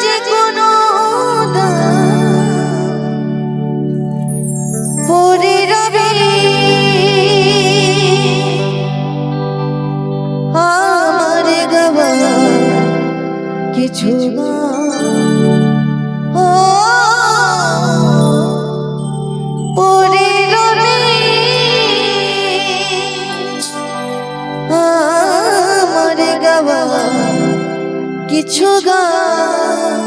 যে কোনো পরে রবি আমার গাওয়া কিছু ও কিছু গান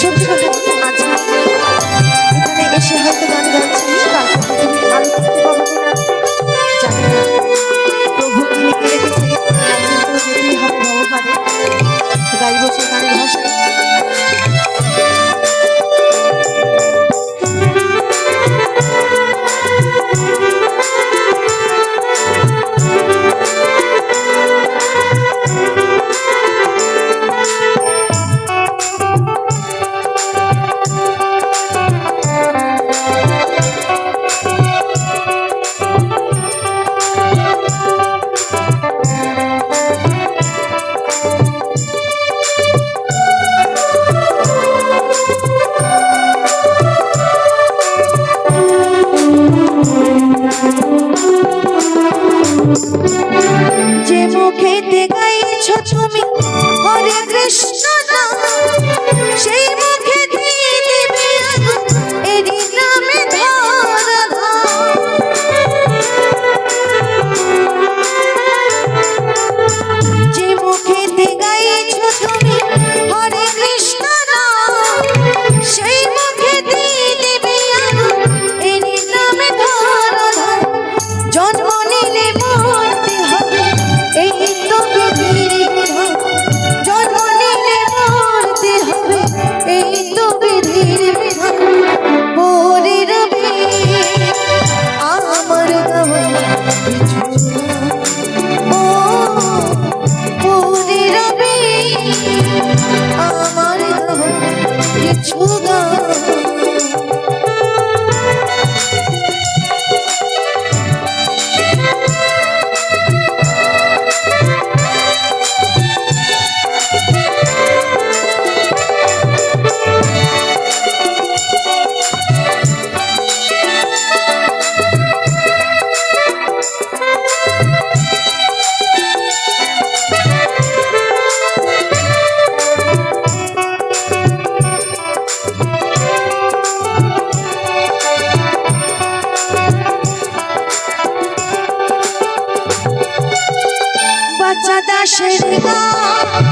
সত্যি কথা আজ এখানে এসে হয়তো Ooh. সাদা শের গা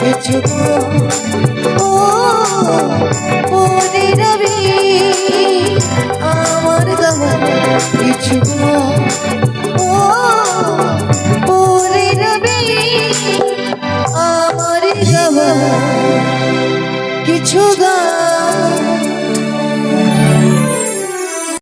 কিছু